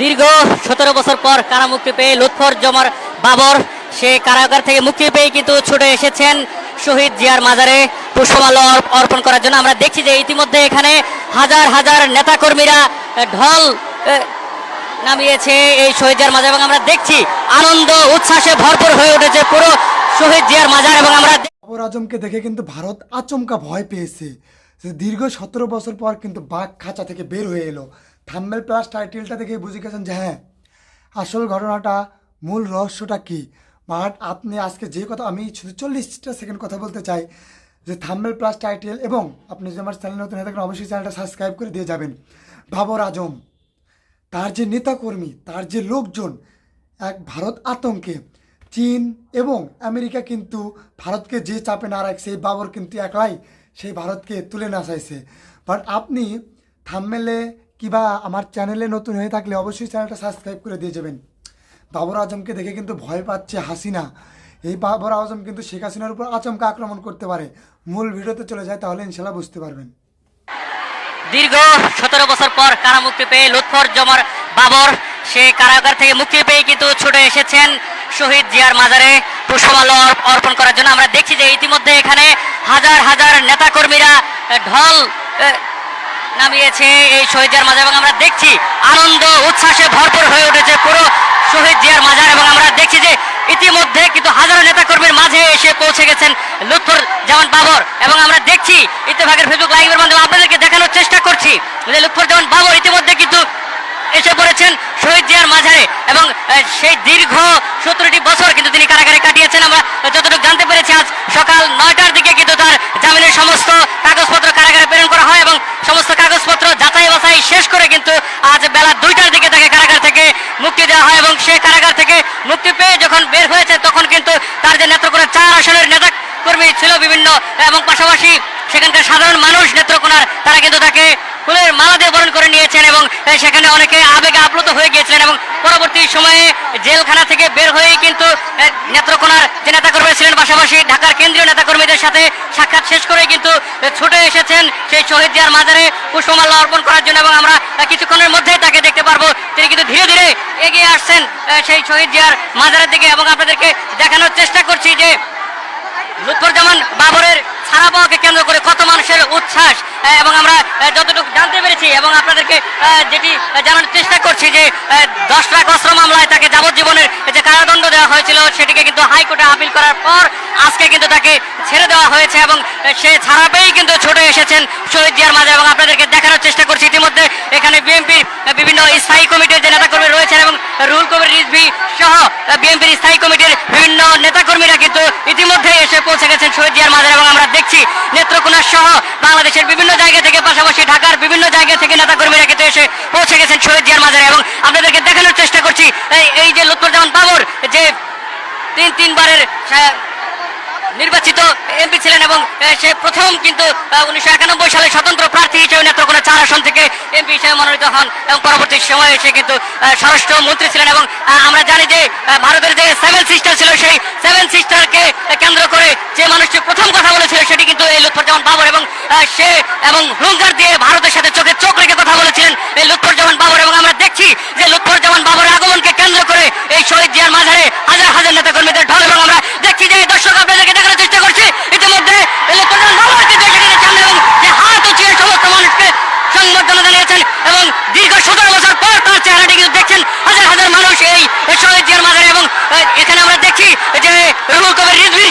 দীর্ঘ সতেরো বছর পর কারামুক্তি পেয়ে লুৎফর জমার বাবর, সে কারাগার থেকে মুক্তি পেয়ে কিন্তু ছুটে এসেছেন শহীদ জিয়ার মাজারে পুষ্পমাল্য অর্পণ করার জন্য। আমরা দেখছি যে ইতিমধ্যে এখানে হাজার হাজার নেতাকর্মীরা ঢল নামিয়েছে এই শহীদ জিয়ার মাজার এবং আমরা দেখছি আনন্দ, উচ্ছ্বাসে ভরপুর হয়ে উঠেছে পুরো শহীদ জিয়ার মাজার এবং আমরা বাবর আজমকে দেখে কিন্তু ভারত আচমকা ভয় পেয়েছে। যে দীর্ঘ সতেরো বছর পর কিন্তু বাঘ খাঁচা থেকে বের হয়ে এলো। থাম্বেল প্লাস টাইটেলটা দেখে বুঝে গেছেন যে হ্যাঁ আসল ঘটনাটা, মূল রহস্যটা কি? বাট আপনি আজকে যে কথা, আমি চল্লিশটা সেকেন্ড কথা বলতে চাই, যে থাম্বেল প্লাস টাইটেল এবং আপনি যদি আমার চ্যানেল নতুন হয়ে থাকেন, অবশ্যই চ্যানেলটা সাবস্ক্রাইব করে দিয়ে যাবেন। বাবর আজম, তার যে নেতাকর্মী, তার যে লোকজন, এক ভারত আতঙ্কে, চীন এবং আমেরিকা কিন্তু ভারতকে যে চাপে না রাখছে এই বাবর কিন্তু একলাই সেই ভারতকে তুলে না চাইছে বাট আপনি থামমেলে কিবা আমার চ্যানেলে নতুন হয়ে থাকলে অবশ্যই চ্যানেলটা সাবস্ক্রাইব করে দিয়ে যাবেন। বাবর আজমকে দেখে কিন্তু ভয় পাচ্ছে হাসিনা। এই বাবর আজম কিন্তু শেখ হাসিনার উপর আচমকা আক্রমণ করতে পারে। মূল ভিডিওতে চলে যায় তাহলে ইনশাল্লাহ বুঝতে পারবেন। দীর্ঘ সতেরো বছর পর কারা মুক্তি পেয়ে লুৎফর জমার বাবর সে কারাগার থেকে মুক্তি পেয়ে কিন্তু ছুটে এসেছেন শহীদ জিয়ার মাজারে। পুষ্পমাল্য অর্প- অর্পণ করার জন্য আমরা দেখছি যে ইতিমধ্যে এখানে হাজার হাজার নেতাকর্মীরা ঢল নামিয়েছে এই শহীদ জিয়ার মাজার এবং আমরা দেখছি আনন্দ, উচ্ছ্বাসে ভরপুর হয়ে উঠেছে পুরো শহীদ জিয়ার মাজার এবং আমরা দেখছি যে ইতিমধ্যে কিন্তু হাজারো নেতাকর্মীর মাঝে এসে পৌঁছে গেছেন লুৎফর জামান বাবর এবং আমরা দেখছি ইত্তেফাকের ফেসবুক লাইভের মাধ্যমে আপনাদেরকে দেখানোর চেষ্টা করছি যে লুৎফর জামান বাবর ইতিমধ্যে কিন্তু এসে পড়েছেন শহীদ জিয়ার মাঝারে এবং সেই দীর্ঘ সতেরোটি বছর কিন্তু তিনি কারাগারে কাটিয়েছেন। আমরা যতটুকু জানতে পেরেছি, আজ সকাল নয়টার দিকে কিন্তু তার জামিনের সমস্ত কাগজপত্র কারাগারে প্রেরণ করা হয় এবং সমস্ত কাগজপত্র যাচাই বাছাই শেষ করে কিন্তু আজ বেলা দুইটার দিকে তাকে কারাগার থেকে মুক্তি দেওয়া হয় এবং সে কারাগার থেকে মুক্তি পেয়ে যখন বের হয়েছে, তখন কিন্তু তার যে নেত্রকোনা চার আসনের নেতা কর্মী ছিল বিভিন্ন, এবং পাশাপাশি সেখানকার সাধারণ মানুষ নেত্রকোনার, তারা কিন্তু তাকে ফুলের মালা দিয়ে বরণ করে নিয়েছেন আহ, সেখানে অনেকে আবেগে আপ্লুত হয়ে গিয়েছিলেন এবং পরবর্তী সময়ে জেলখানা থেকে বের হয়েই কিন্তু নেত্রকোনার যে নেতাকর্মী ছিলেন পাশাপাশি ঢাকার কেন্দ্রীয় নেতাকর্মীদের সাথে সাক্ষাৎ শেষ করে কিন্তু ছুটে এসেছেন সেই শহীদ জিয়ার মাজারে পুষ্পমাল্য অর্পণ করার জন্য এবং আমরা কিছুক্ষণের মধ্যেই তাকে দেখতে পারব। তিনি কিন্তু ধীরে ধীরে এগিয়ে আসছেন সেই শহীদ জিয়ার মাজারের দিকে এবং আপনাদেরকে দেখানোর চেষ্টা করছি যে লুৎফরজামান বাবরের পাওয়াকে কেন্দ্র করে কত মানুষের উচ্ছ্বাস এবং আমরা যতটুকু জানতে পেরেছি এবং আপনাদেরকে যেটি জানানোর চেষ্টা করছি যে দশ লাখ অস্ত্র মামলায় তাকে যাবজ্জীবনের যে কারাদণ্ড দেওয়া হয়েছিল, সেটিকে কিন্তু হাইকোর্টে আপিল করার পর আজকে কিন্তু তাকে ছেড়ে দেওয়া হয়েছে এবং সে ছাড়া কিন্তু ছুটে এসেছেন শহীদ জিয়ার মাঝে এবং আপনাদেরকে দেখানোর চেষ্টা করছি ইতিমধ্যে এখানে বিএনপির বিভিন্ন স্থায়ী কমিটির যে নেতাকর্মী রয়েছেন এবং রুল কবির রিজভি সহ বিএনপির স্থায়ী কমিটির বিভিন্ন নেতাকর্মীরা কিন্তু ইতিমধ্যে এসে পৌঁছে গেছেন শহীদ জিয়ার মাঝে এবং আমরা দেখছি নেত্রকোনা সহ বাংলাদেশের বিভিন্ন জায়গা থেকে, পাশাপাশি ঢাকার বিভিন্ন জায়গা থেকে নেতাকর্মীরা কিন্তু এসে পৌঁছে গেছেন শহীদ জিয়ার মাঝে এবং আপনাদেরকে দেখানোর চেষ্টা করছি, এই- যে লুৎফুজ্জামান বাবর যে তিন তিনবারের নির্বাচিত এমপি ছিলেন এবং সে প্রথম কিন্তু উনিশশো একানব্বই সালে স্বতন্ত্র প্রার্থী হিসেবে নেত্রকোনা চার আসন থেকে এমপি হিসেবে মনোনীত হন এবং পরবর্তী সময়ে সে কিন্তু স্বরাষ্ট্র মন্ত্রী ছিলেন এবং আমরা জানি যে ভারতের যে সেভেন সিস্টার ছিল, সেই সেভেন সিস্টারকে কেন্দ্র করে যে মানুষটি প্রথম কথা বলেছিল সেটি কিন্তু এই লুৎফরজামান বাবর এবং সে এবং হুঙ্কার দিয়ে ভারতের সাথে চোখে চোখ রেখে কথা বলেছিলেন এই লুৎফরজামান বাবর এবং আমরা দেখছি যে লুৎফরজামান বাবরের আগমনকে কেন্দ্র করে এই শহীদ জিয়ার মাঝারে হাজার হাজার নেতাকর্মীদের ঢল এবং আমরা দেখছি যে দর্শক আপনাদেরকে দেখানোর চেষ্টা করছি ইতিমধ্যে এই লুৎফরজামান বাবর কিন্তু সেখানে সামনে এবং যে হাত উঁচিয়ে সমস্ত মানুষকে সংবর্ধনা জানিয়েছেন এবং দীর্ঘ সতেরো বছর পর তার চেহারাটি কিন্তু দেখছেন হাজার হাজার মানুষ এই এই শহীদ জিয়ার মাঝারে এবং আহ, এখানে আমরা দেখছি যে রুহুল কবির রিজভির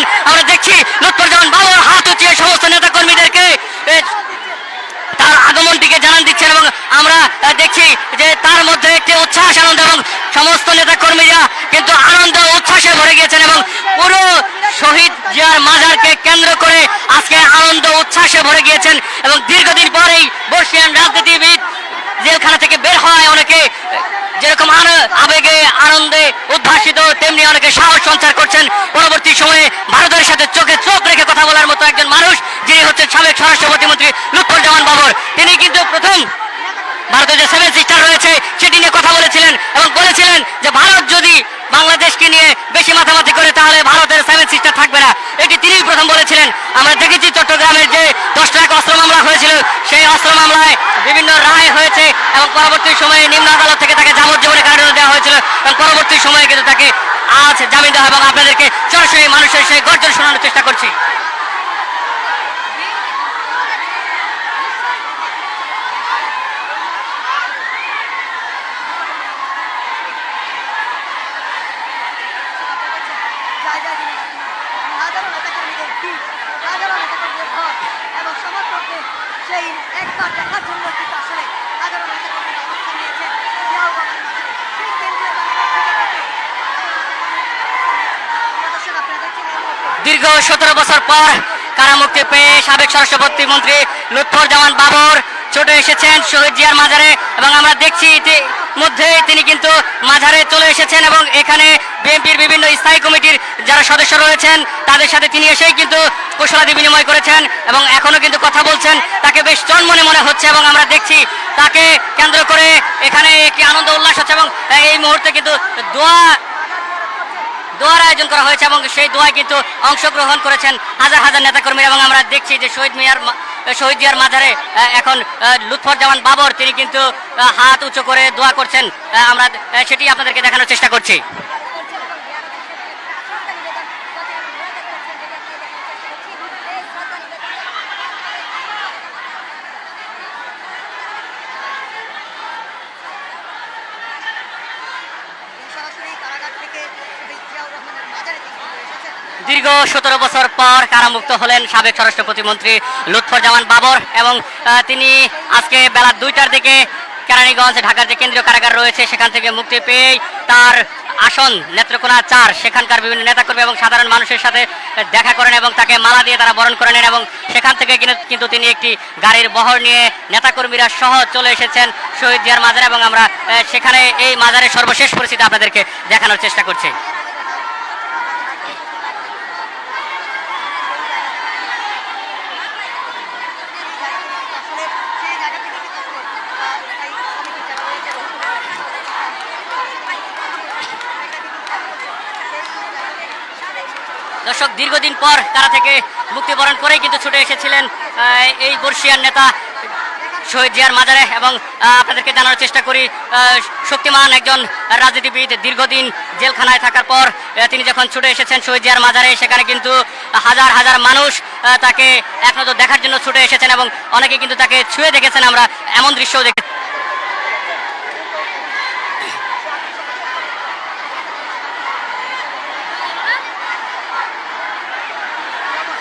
থেকে আমরা দেখছি লুৎফরজামান বাবর হাত উঁচিয়ে সমস্ত নেতাকর্মীদেরকে আহ, তার আগমনটিকে জানান দিচ্ছেন এবং আমরা দেখছি যে তার মধ্যে একটি উচ্ছ্বাস আনন্দ এবং সমস্ত নেতা কর্মীরা কিন্তু আনন্দ উচ্ছ্বাসে ভরে গিয়েছেন এবং পুরো শহীদ জিয়ার মাজারকে কেন্দ্র করে আজকে আনন্দ উচ্ছ্বাসে ভরে গিয়েছেন এবং দীর্ঘদিন পরেই বর্ষিয়ান রাজনীতিবিদ জেলখানা থেকে বের হয় অনেকে যেরকম আবেগে, আনন্দে উদ্ভাসিত, তেমনি অনেকে সাহস সঞ্চার করছেন। পরবর্তী সময়ে ভারতের সাথে চোখে চোখ রেখে কথা বলার মতো একজন মানুষ যিনি হচ্ছেন সাবেক স্বরাষ্ট্র প্রতিমন্ত্রী লুৎফুজ্জামান বাবর তিনি কিন্তু প্রথম ভারতের যে সেভেন সিস্টার রয়েছে সেটি নিয়ে কথা বলেছিলেন এবং বলেছিলেন যে ভারত যদি বাংলাদেশকে নিয়ে বেশি মাথামাতি করে তাহলে ভারতের সেভেন সিস্টার থাকবে না এটি তিনিই প্রথম বলেছিলেন আমরা দেখেছি চট্টগ্রামের যে দশ লাখ অস্ত্র মামলা হয়েছিল সেই অস্ত্র মামলায় বিভিন্ন রায় হয়েছে এবং পরবর্তী সময়ে নিম্ন আদালত থেকে তাকে যাবজ্জীবনে কারাদণ্ড দেওয়া হয়েছিল এবং পরবর্তী সময়ে কিন্তু তাকে আজ জামিন দেওয়া এবং আপনাদেরকে সরাসরি মানুষের সেই গর্জন শোনানোর চেষ্টা করছি জায়গা দিলেন আপনি। হাজারো নেতাকর্মীদের ভিড়, হাজারো নেতাকর্মীদের ঘর এবং সমর্থকদের সেই একবার দেখার জন্য কিন্তু আসলে হাজারো নেতাকর্মীরা অবস্থান নিয়েছেন জিয়াউর রহমানের মাঝে। সেই কেন্দ্রীয় কারাগার থেকে কিন্তু প্রিয় দর্শক, আপনারা দেখছেন এই মুহূর্তে দীর্ঘ সতেরো বছর পর কারামুক্তি পেয়ে সাবেক স্বরাষ্ট্র প্রতিমন্ত্রী লুৎফর জামান বাবর ছুটে এসেছেন শহীদ জিয়ার মাজারে এবং আমরা দেখছি ইতিমধ্যে তিনি কিন্তু মাজারে চলে এসেছেন এবং এখানে বিএনপির বিভিন্ন স্থায়ী কমিটির যারা সদস্য রয়েছেন, তাদের সাথে তিনি এসেই কিন্তু কুশলাদি বিনিময় করেছেন এবং এখনও কিন্তু কথা বলছেন। তাকে বেশ জন্মনে মনে হচ্ছে এবং আমরা দেখছি তাকে কেন্দ্র করে এখানে একটি আনন্দ উল্লাস হচ্ছে এবং এই মুহূর্তে কিন্তু দোয়া, দোয়ার আয়োজন করা হয়েছে এবং সেই দোয়ায় কিন্তু অংশগ্রহণ করেছেন হাজার হাজার নেতাকর্মীরা এবং আমরা দেখছি যে শহীদ মিয়ার শহীদ জিয়ার আহ, এখন লুৎফর জামান বাবর তিনি কিন্তু হাত উঁচু করে দোয়া করছেন। আমরা সেটি আপনাদেরকে দেখানোর চেষ্টা করছি সরাসরি কারাগার থেকে শহীদ জিয়াউর রহমানের মাজারে তিনি কিন্তু এসেছেন দীর্ঘ সতেরো বছর পর কারামুক্ত হলেন সাবেক স্বরাষ্ট্র প্রতিমন্ত্রী লুৎফর জামান বাবর এবং তিনি আজকে বেলা দুইটার দিকে কেরানীগঞ্জ, ঢাকার যে কেন্দ্রীয় কারাগার রয়েছে সেখান থেকে মুক্তি পেয়েই তার আসন নেত্রকোনা চার, সেখানকার বিভিন্ন নেতাকর্মী এবং সাধারণ মানুষের সাথে দেখা করেন এবং তাকে মালা দিয়ে তারা বরণ করে নেন এবং সেখান থেকে কিন্তু- তিনি একটি গাড়ির বহর নিয়ে নেতাকর্মীরা সহ চলে এসেছেন শহীদ জিয়ার মাজারে এবং আমরা সেখানে এই মাজারের সর্বশেষ পরিস্থিতি আপনাদেরকে দেখানোর চেষ্টা করছি আসলে সেই জায়গা থেকে কিন্তু আসলে আহ, স্থায়ী কমিটির যারা রয়েছে দর্শক, দীর্ঘদিন পর তারা থেকে মুক্তিবরণ করেই কিন্তু ছুটে এসেছিলেন এই বর্ষিয়ার নেতা শহীদ জিয়ার মাজারে এবং আপনাদেরকে জানানোর চেষ্টা করি শক্তিমান একজন রাজনীতিবিদ দীর্ঘদিন জেলখানায় থাকার পর তিনি যখন ছুটে এসেছেন শহীদ জিয়ার মাজারে, সেখানে কিন্তু হাজার হাজার মানুষ তাকে এক দেখার জন্য ছুটে এসেছেন এবং অনেকে কিন্তু তাকে ছুঁয়ে দেখেছেন। আমরা এমন দৃশ্যও দেখে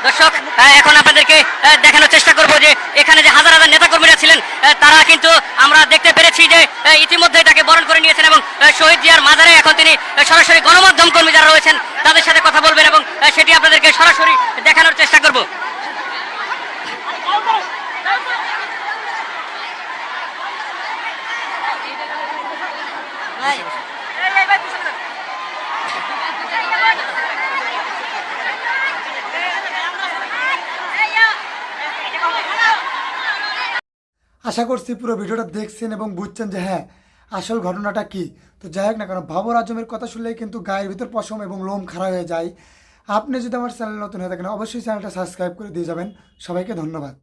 দর্শক এখন আপনাদেরকে দেখানোর চেষ্টা করব যে এখানে যে হাজার হাজার নেতাকর্মীরা ছিলেন তারা কিন্তু আমরা দেখতে পেরেছি যে ইতিমধ্যে তাকে বরণ করে নিয়েছেন এবং শহীদ জিয়ার মাজারে এখন তিনি সরাসরি গণমাধ্যম কর্মী যারা রয়েছেন, তাদের সাথে কথা বলবেন এবং সেটি আপনাদেরকে সরাসরি দেখানোর চেষ্টা করব আশা করছি পুরো ভিডিওটা দেখছেন এবং বুঝছেন যে হ্যাঁ আসল ঘটনাটা কি। তো যাই হোক না কারণ ভাবর আজমের কথা শুনলেই কিন্তু গায়ের ভিতর পশম এবং লোম খাড়া হয়ে যায়। আপনি যদি আমার চ্যানেল নতুন হয়ে থাকেন, অবশ্যই চ্যানেলটা সাবস্ক্রাইব করে দিয়ে যাবেন। সবাইকে ধন্যবাদ।